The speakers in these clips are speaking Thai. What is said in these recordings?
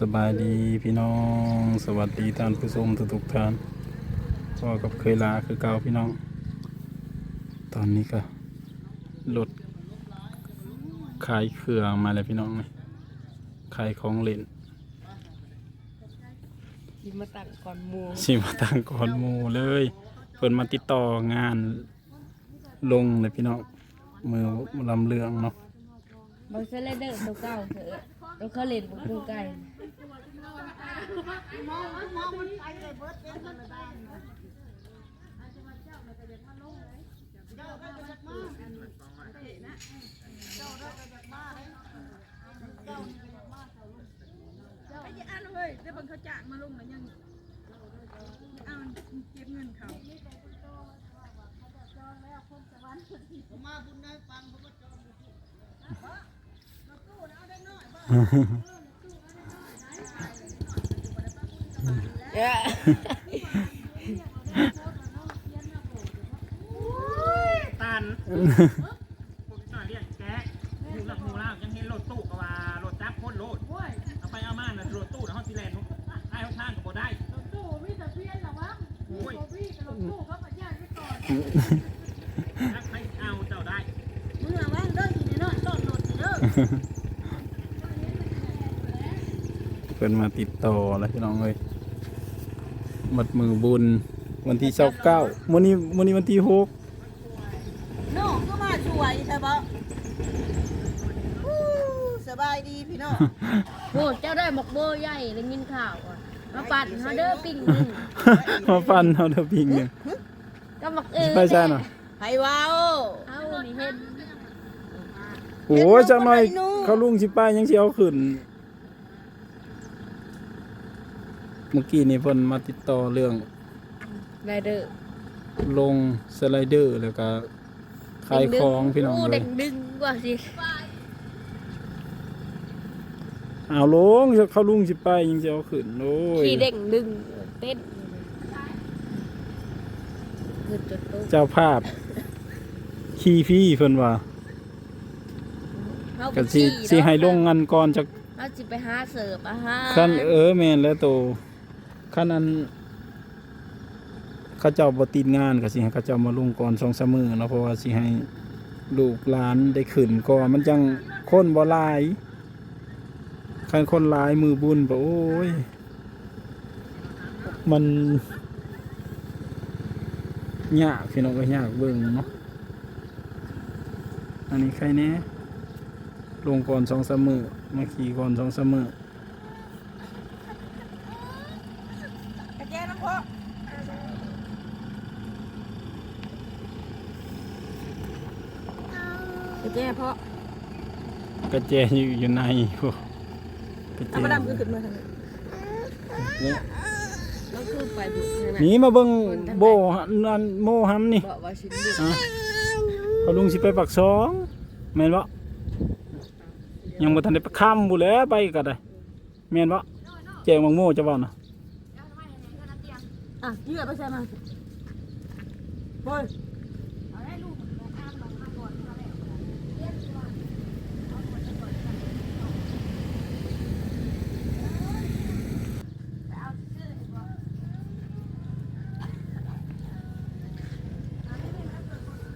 สบายดีพี่น้อง สวัสดีท่านผู้ชมทุกๆท่านพ่อกับเคยลาคือเก่าพี่น้อง ตอนนี้ก็รถขายเครื่องมาแล้วพี่น้องนี่ขายของเล่นยิมาตั้งก่อนหมูสิมาตั้งก่อนหมูเลยเพิ่นมาติดต่องานลงเลยพี่น้องมือลำเลืองเนาะ บางเซเลเดอร์ตัวเก่าเถอะแล้วเขาเล่นบุกบุกไก่ ไอ้อันเฮ้ยได้บังเขาจ้างมาลงแล้วยังเอาเก็บเงินเขาเอ้ย ตันผมต่อเรียกแกะอยู่หลักหมูแล้วยังเห็นรถตู้ก็ว่ารถจับคนโลดเอาไปเอามาน่ะรถตู้นะฮอตซีแลนด์ไอ้ห้องทางก็บ่ได้ตู้มีแต่เพี้ยนเหรอวะโอ้ยพี่กับรถตู้เขามาแยกไว้ก่อนนักให้เอาเจ้าได้มึงอะว่างเด้ออยู่ในน้อยต้นรถนี่เด้อเพิ่นมาติดต่อแล้วพี่น้องเลย มัดมือบุญวันที่เช้าเก้ามื้อนี้มื้อนี้วันที่หกน้องก็มาช่วยใช่ปะอู้สบายดีพี่น้องโหเจ้าได้หมกโบใหญ่แล้วยินข่าวอะมาปั่นเขาเด้อปิ่งหนึ่งมาฟันเอาเดอพิงเนี่ยก็หมกเออไปใช่น่ะไผว้าวเอานี่เห็นโอ้ยจังหน่อยเขาลุงสิป้ายยังสิเอาขึ้น เมื่อกี้นี่เพิ่นมาติดต่อเรื่องไรเด้อลงสไลเดอร์แล้วก็ขายของพี่น้องโอ้เลเด็ยกดึงกว่าสิเอาลงเขาลุงสิป้ายยังสิเอาขึ้นโอ้ยขี่เด็กดึงเต้นคือจุดตุ๊กเจ้าภาพขี่พี่เพิ่นว่าเขาก็สิสิให้ลงเงินก่อนจักเขาสิไปหาเสิร์ฟอาหารคันเออแม่นแล้วโต คันนั้นเขาเจ้าบ่ติดงานก็สิให้าเจ้ามาลงก่อน2-3มื้อเนาะเพราะว่าสิให้ลูกหลานได้ขึ้นก่อนมันจังคนบ่ลายคันคนลายมือบุญบ่โอ้ยมันยากพี่น้องก็ยากเบิ่งเนาะอันนี้ใครแน่ลงก่อน2-3มื้อมาขี่ก่อน2-3มื้อ เจน้ำพ่อกไปแจ้เพราะกระเจอยู่อยู่ในพวกกระเจธรรมดาคือขึ้นมาทางนี้นี่แล้วคือไปบุกใช่ไหมหนีมาเบิ่งโบนันโมฮัมนี่บอกว่าชิ้นดึกอะเขาลุงสิไปปักสองแม่นบ่ยังบ่ทันได้ไปค้ำบุแหล้วไปก็ได้แม่นบ่แจงมังโมจะเว้านะ อะยืดไปใช่ไหมบอย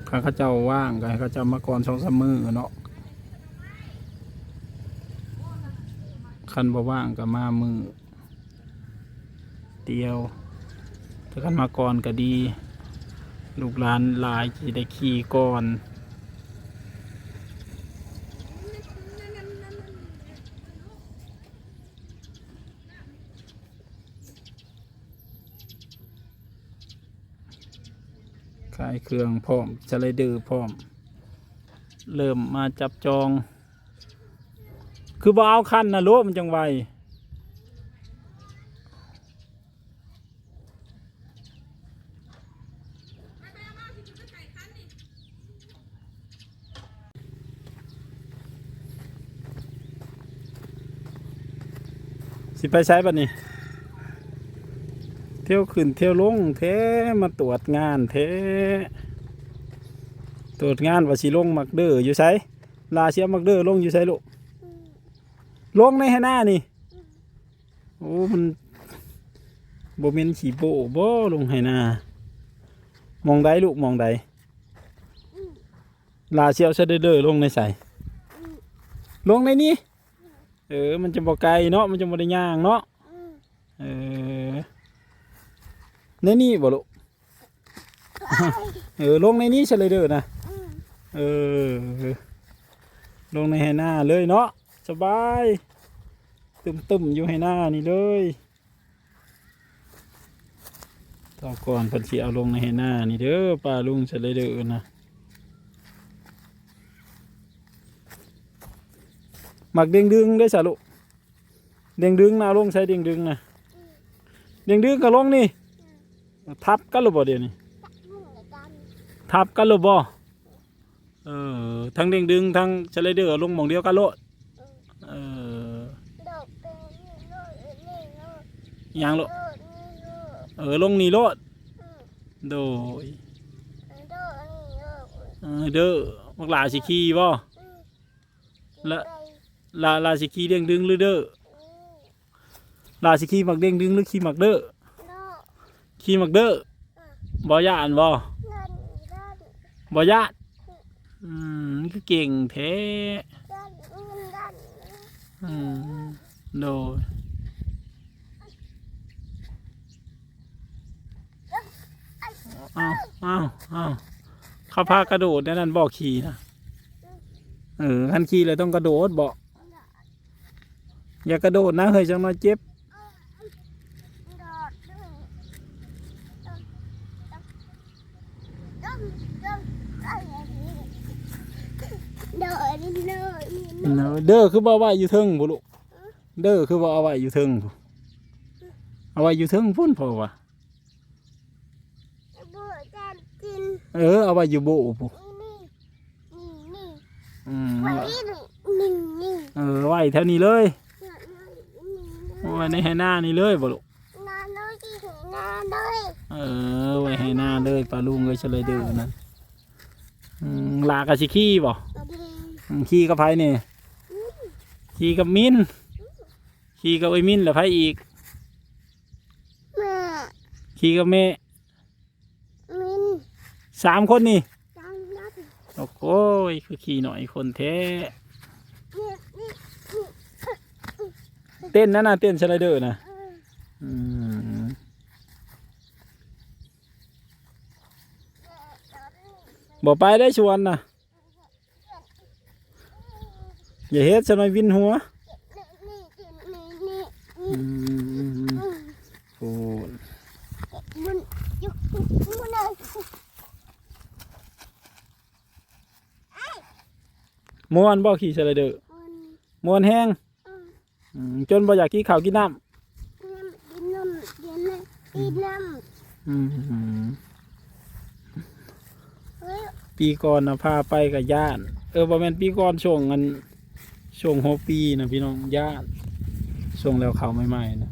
ข้าเขาเจ้าว่างก็ให้าเจ้ามาก่อน2-3มื้อเนาะคันบ่ว่างก็มามือเดียว ถ้าคันมาก่อนก็ดี ลูกหลานหลายสิได้ขี่ก่อนขายเครื่องพร้อมสไลเดอร์พร้อม เริ่มมาจับจอง คือบ่เอาคันนะโลมันจังไว สิไปใช้บัดนี้ เที่ยวขึ้นเที่ยวลงเทมาตรวจงานเทตรวจงานว่าสิลงมักเด้ออยู่ไสลาเชียมักเด้อลงอยู่ไสลูกลงในหน้านี่โอ้มันบ่แม่นขี้โบโบลงให้นามองใดลูกมองใดลาเชียวซะเด้อๆลงในใส่ลงในนี้ เออ มันจะบ่ไกลเนาะ มันจะบ่ได้ย่างเนาะ เออ ในนี่บ่ลูกเออ ลงในนี้ซะเลยเด้อนะ เออ ลงในให้หน้าเลยเนาะ สบาย ตึมๆอยู่ให้หน้านี่เลยต่อก่อนเพิ่นสิเอาลงในให้หน้านี่เด้อป้าลุงซะเลยเด้อนะ หมักเด้งดึงได้สะลูกเด้งดึงนะเอาลงใส่เด้งดึงนะเด้งดึงก็ลงนี่ ทับกันหรือบ่เดี๋ยวนี้ทับกันหรือบ่เออทั้งเด้งดึงทั้งสไลเดอร์ลงหมองเดียวกันโลดเออยังโลดเออลงนี่โลดโดยเออเด้อมักหลาสิขี่บ่ละ ลาลาสิขี่เด้งดึงหรือเด้อลาสิขี่มักเด้งดึงหรือขี่มักเด้อขี่มักเด้อบ่ย่านบ่บ่ยากอืมคือเก่งแท้อืมโดยเอาเอาเอาเข้าพากระโดดแน่นั่นบอกขี่นะเออคันขี่เลยต้องกระโดดบอก อย่ากระโดดนะเฮ้ยจังมาเจ็บเดินเดินเนอะเด้อคือบ่อาไว้อยู่เทิงบุลุเด้อคือบ่เอาไว้อยู่เทิงเอาไว้อยู่เทิงพุ่นพอวะเบื่อการกินเออเอาไว้อยู่โบพูนี่นี่นี่อืมไว้นี่นี่เออไว้เท่านี้เลย ไว้ในให้หน้านี่เลยบุลุนาน้อยที่ถึงนาน้อยเออไว้ให้หน้าเลยปลาลุงเลยเฉลยเด้อนั่นอืมลากะสิขี้บ่ดีอืมขี้กับไผนี่ขี้กับมินขี้กับไอ้มินแล้วไผอีกแม่ขี้กับแม่มินสามคนนี่จังนัดโอ้โหคือขี้หน่อยคนแท้ นี่นี่ เต้นนั่นน่ะเต้นสไลเดอร์นะเอออืมบ่ไปได้ชวนนะอย่าเฮ็ดสนอยวินหัวนี่นี่นี่อืมโอ้ยมันยุกมันเลยม่วนบ่ขี่สไลเดอร์มวนแห้ง อืมจนบ่อยากกินข้าวกินน้น้ำกินน้ำกินน้ำกินน้ำอืมำเฮ้ยปีก่อนนะพาไปกับญาติเออบ่แม่นปีก่อนช่วงกันช่วงหกปีนะพี่น้องญาติช่วงแล้วเขาใหม่ๆนะ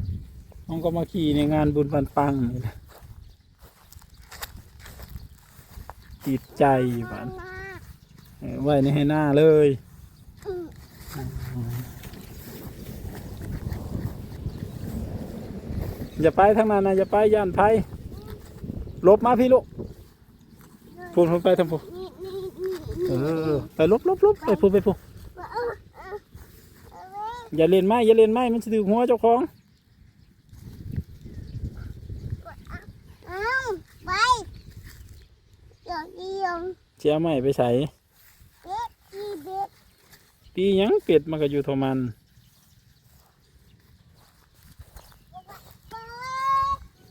น้องก็มาขี่ในงานบุญปันปังนี่แหละติดใจบ้านมาเออไว้ในให้หน้าเลย อืม อย่าไปทางนั้นนะอย่าไปย่านไผหลบมาพี่ลูกพูนพูนไปทางพูนนี่นี่นี่เออไปหลบหลบหลบไปพูนไปพูนเออเออเอออย่าเล่นไม้อย่าเล่นไม้มันจะถือหัวเจ้าของเอาไปเดี๋ยวเดียวเสียไม้ไปใส่เด็กที่เด็กปีหยังเป็ดมันก็อยู่เท่ามัน ไป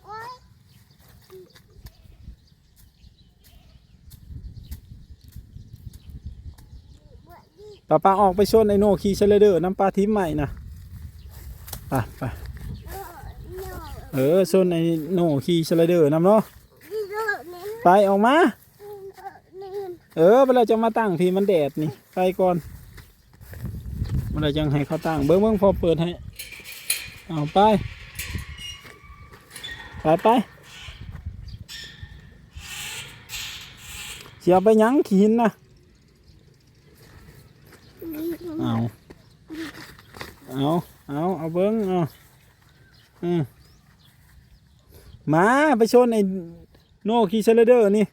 โอ๊ย ป้าป้าออกไปชนไอโนขี่เชลเดอร์น้ำปลาทิมใหม่นะไปไปเออเนาเออชนไอโนขี่เชลเดอร์น้ำเนาะไปออกมา เออเวลาจะมาตั้งพี่มันแดดนี่ไปก่อนเวลาจังให้เขาตั้งเบิ้งเบิ้งพอเปิดให้เอาไปไปไปเสียไปยังขีนนะ เอาเอาเอาเอาเบิ้งเอาอืมมาไปชนไอ้โน่คีเชลเดอร์นี่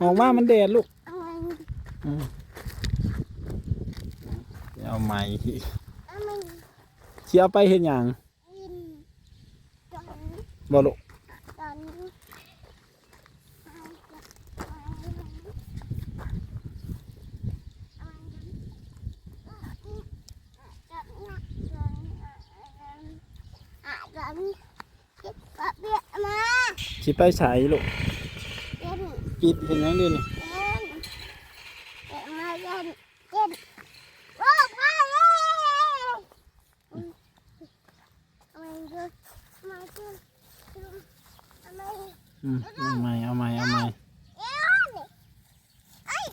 ออกมามันแดดลูกเอามันอืมเอาไม้เอามันเชียไปเห็นอย่างกินตอนบ่ลูก ตอนนี้อะกันเก็บปะเบี้ยมา สิไปใช้ลูกเย็นปิดเห็นยังดินี่เย็นเก็บมาเย็นเย็นโอ้ไปเลยเอามาดูเอามาดูเอามาอืมเอาไม้เอาไม้เอาไม้เอ้ยเอ้ย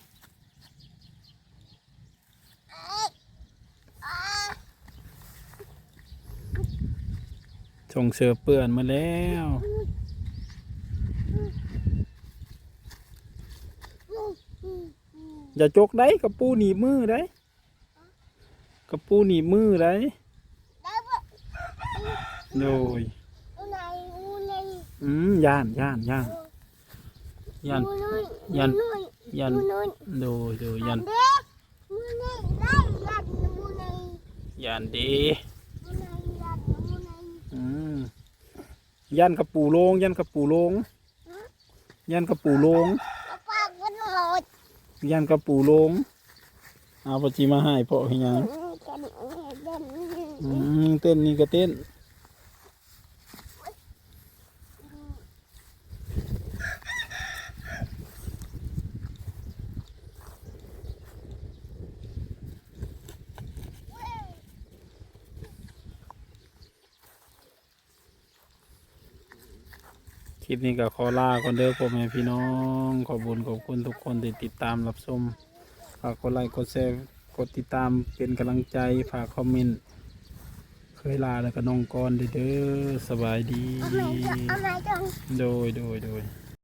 เอ้ยอ่าส่งเสือเปื่อนมาแล้ว อย่าจกได้กับปูหนีมือได้กับปูหนีมือได้โดยอืมย่านย่านย่านย่านอูนุ่นยันอูนุ่นย่านโดยโดยย่านย่านดีอืมย่านกับปูโลงย่านกับปูโลงย่านกับปูโลง แล้วปากกันหมด ย่านกับปูโลง เอาปจิมาให้เพาะให้หยังกันเด่นอืมเต้นนี่ก็เต้น คลิปนี้ก็ขอลาคนเด้อพ่อแม่พี่น้อง ขอบุญขอบคุณทุกคนที่ติดตามรับชมฝากกดไลค์กดแชร์กดติดตามเป็นกำลังใจฝากคอมเมนต์เคยลาแล้วก็น้องกรเด้อเด้อสบายดี เอาไหนจัง โดยโดยโดย